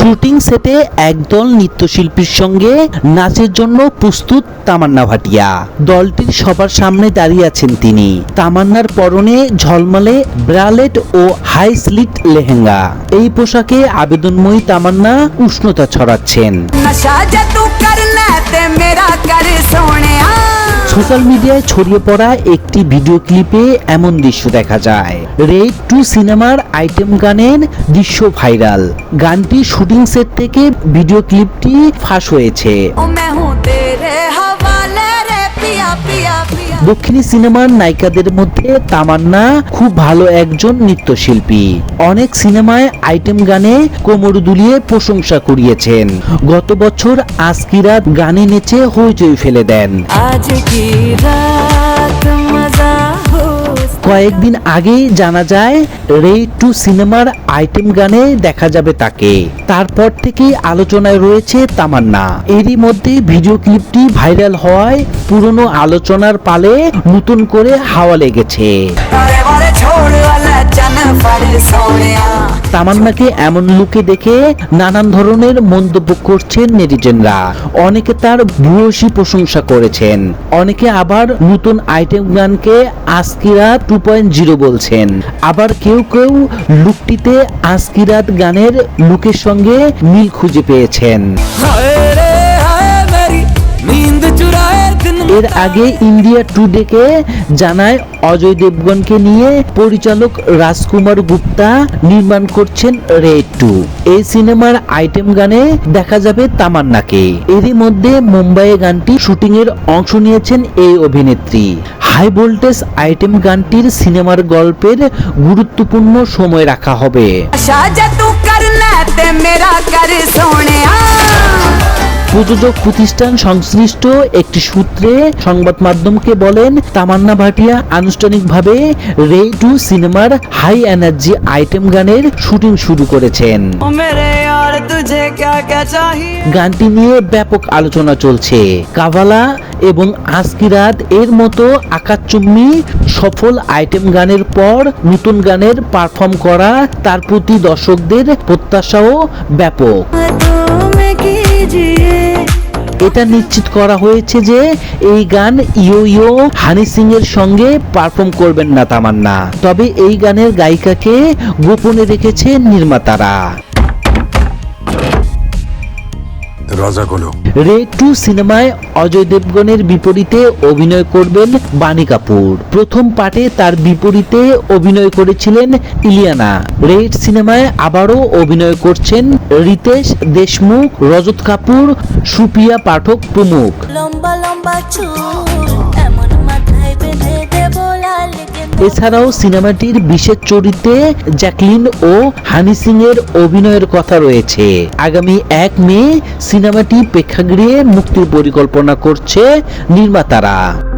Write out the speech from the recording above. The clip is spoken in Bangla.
শুটিং সেটে একদল নৃত্যশিল্পীর সঙ্গে নাচের জন্য প্রস্তুত তামান্না ভাটিয়া। দলটির সবার সামনে দাঁড়িয়ে আছেন তিনি। তামান্নার পরনে ঝলমলে ব্রালেট ও হাই স্লিট লেহেঙ্গা। এই পোশাকে আবেদনময়ী তামান্না উষ্ণতা ছড়াচ্ছেন। ਨਸ਼ਾ সোশ্যাল মিডিয়ায় ছড়িয়ে পড়া একটি ভিডিও ক্লিপে এমন দৃশ্য দেখা যায়। রেড টু সিনেমার আইটেম গানের দৃশ্য ভাইরাল। গানটি শুটিং সেট থেকে ভিডিও ক্লিপটি ফাঁস হয়েছে। দক্ষিণী সিনেমার নায়িকাদের মধ্যে তামান্না খুব ভালো একজন নৃত্যশিল্পী। অনেক সিনেমায় আইটেম গানে কোমর দুলিয়ে প্রশংসা করিয়েছেন গত বছর আজকিরাত গানে নেচে হইচই ফেলে দেন। আজ কি রাত কয়েকদিন আগেই জানা যায় রে টু সিনেমার আইটেম গানে দেখা যাবে তাকে। তারপর থেকেই আলোচনায় রয়েছে তামান্না। এরই মধ্যে ভিডিও ক্লিপটি ভাইরাল হওয়ায় পুরনো আলোচনার পালে নতুন করে হাওয়া লেগেছে। তামান্নাকে এমন লুকে দেখে নানান ধরনের মন্তব্য করছেন নেটিজেনরা। অনেকে তার ভূয়সী প্রশংসা করেছেন। অনেকে আবার নতুন আইটেম গানকে আস্কিরা টু পয়েন্ট জিরো বলছেন। আবার কেউ কেউ লুকটিতে আস্কিরাত গানের লুকের সঙ্গে মিল খুঁজে পেয়েছেন। এর আগে ইন্ডিয়া টুডেকে জানায়, অজয় দেবগনকে নিয়ে পরিচালক রাজকুমার গুপ্তা নির্মাণ করছেন রেড টু এই সিনেমার আইটেম গানে দেখা যাবে তামান্নাকে। এরই মধ্যে মুম্বাইয়ে গানটি শুটিং এর অংশ নিয়েছেন এই অভিনেত্রী। হাই ভোল্টেজ আইটেম গানটির সিনেমার গল্পের গুরুত্বপূর্ণ সময় রাখা হবে। প্রযোজক প্রতিষ্ঠান সংশ্লিষ্ট একটি সূত্রে সংবাদ মাধ্যমকে বলেন তামান্না ভাটিয়া আনুষ্ঠানিকভাবে রে টু সিনেমার হাই এনার্জি আইটেম গানের শুটিং শুরু করেছেন। গানটি নিয়ে ব্যাপক আলোচনা চলছে। কাভালা এবং আজকি রাত এর মতো আকাশচুম্বী সফল আইটেম গানের পর নতুন গানের পারফর্ম করা তার প্রতি দর্শকদের প্রত্যাশাও ব্যাপক। এটা নিশ্চিত করা হয়েছে যে এই গান ইয়ো ইয়ো হানি সিং এর সঙ্গে পারফর্ম করবেন না তামান্না। তবে এই গানের গায়িকাকে গোপনে রেখেছে নির্মাতারা। খোলো রে টু সিনেমায় অজয় দেবগনের বিপরীতে অভিনয় করবেন বাণী কাপুর। প্রথম পার্টে তার বিপরীতে অভিনয় করেছিলেন ইলিয়ানা। রেড সিনেমায় আবারও অভিনয় করছেন রিতেশ দেশমুখ রজত কাপুর সুপ্রিয়া পাঠক প্রমুখ। লম্বা লম্বা চুল এছাড়াও সিনেমাটির বিশেষ চরিত্রে জ্যাকলিন ও হানি সিং এর অভিনয়ের কথা রয়েছে। আগামী এক মে সিনেমাটি প্রেক্ষাগৃহে মুক্তির পরিকল্পনা করছে নির্মাতারা।